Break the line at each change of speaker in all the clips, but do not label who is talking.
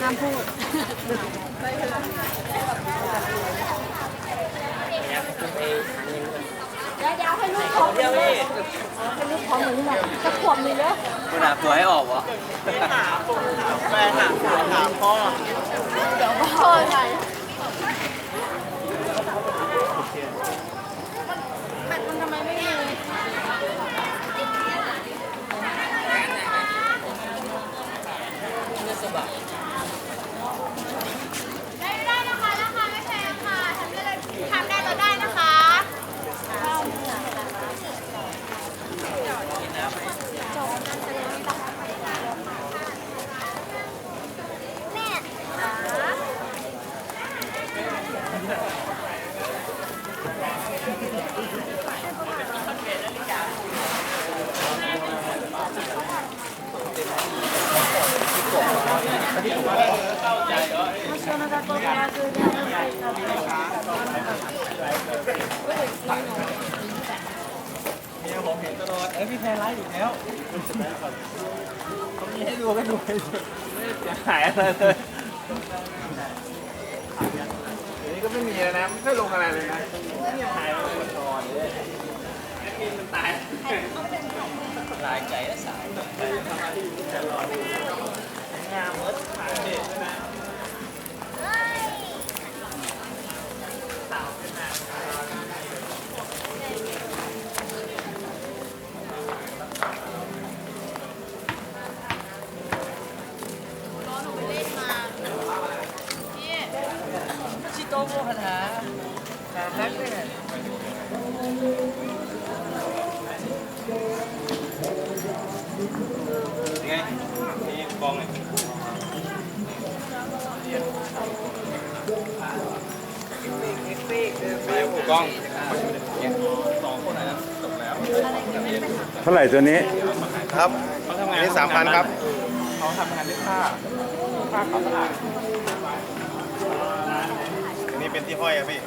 ห้ามพูด เดี๋ยวเดี๋ยวให้ลูกขอมเลยให้ลูกของหนูหน่อยจะขวบหนึ่งเลย
คุณหาตัวให้ออกวะหาแฟนหาผัวหาพ่อ
เดี๋ยวพ่อไงมันมันทำไมไม่มี
ได้ได้นะคะราคาไม่แพงค่ะทำได้เลยทำได้ลดได้นะคะ
เนี่ยผมเห็นตลอด เอ้ยพี่แพรไลฟ์อยู่แล้วเขามีให้ดูก็ดูไปเถอะไม่ได้เสียหายอะไรเลยเดี๋ยวนี้ก็ไม่มีแล้วนะ ไม่ค่อยลงอะไรเลยนะเนี่ยหายไปหมดตอนเลยแอดมินมันตายลายใจและสายงามเมดขายเด็ดนะ กล้องสองคนไหนนะจบแล้ว
เท่าไหร่ตัวนี้
ครับ
เขาทำงาน
อันนี้3,000ครับ
เขาทำงานด้วยผ้าผ้าขาวสะอาด
อันนี้เป็นที่ห้อยอะพี่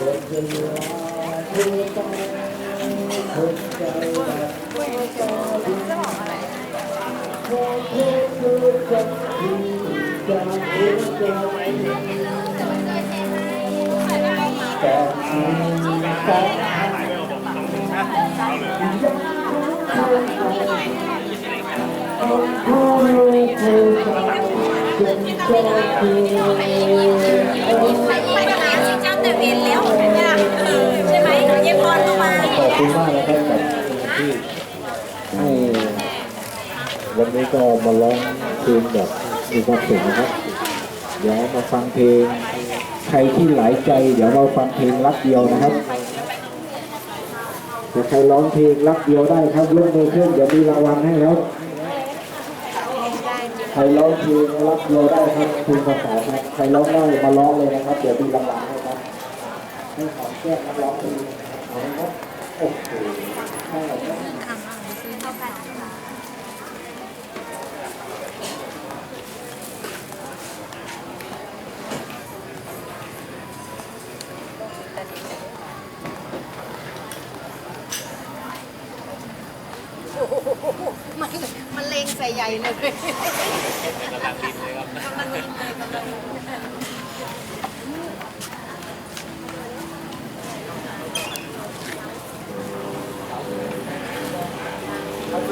ได้
เวียนแล้วยใช่ไหมเย็บพรเข้ามา
ขอบคุณมากนะครับกับที่ให้วันนี้ก็มาร้องเพลงแบบมีความสุขนะครับ เดี๋ยวมาฟังเพลงใครที่หลายใจ เดี๋ยวเราฟังเพลงรักเดียวนะครับถ้าใครร้องเพลงรักเดียวได้ครับยกมือขึ้นเดี๋ยวมีรางวัลให้แล้วใครร้องเพลงรักเดียวได้ครับเพลงภาษาครับใครร้องได้มาร้องเลยนะครับ เดี๋ยวมีรางวัลให้ ครับให้ขอแก้นักร้องเพลงเอาละครับโอ้โหให้เราได้
มันมันเลงใส่ใหญ่เลย
กำลังริมเลยครับ
กำลังลินเลยกำลัง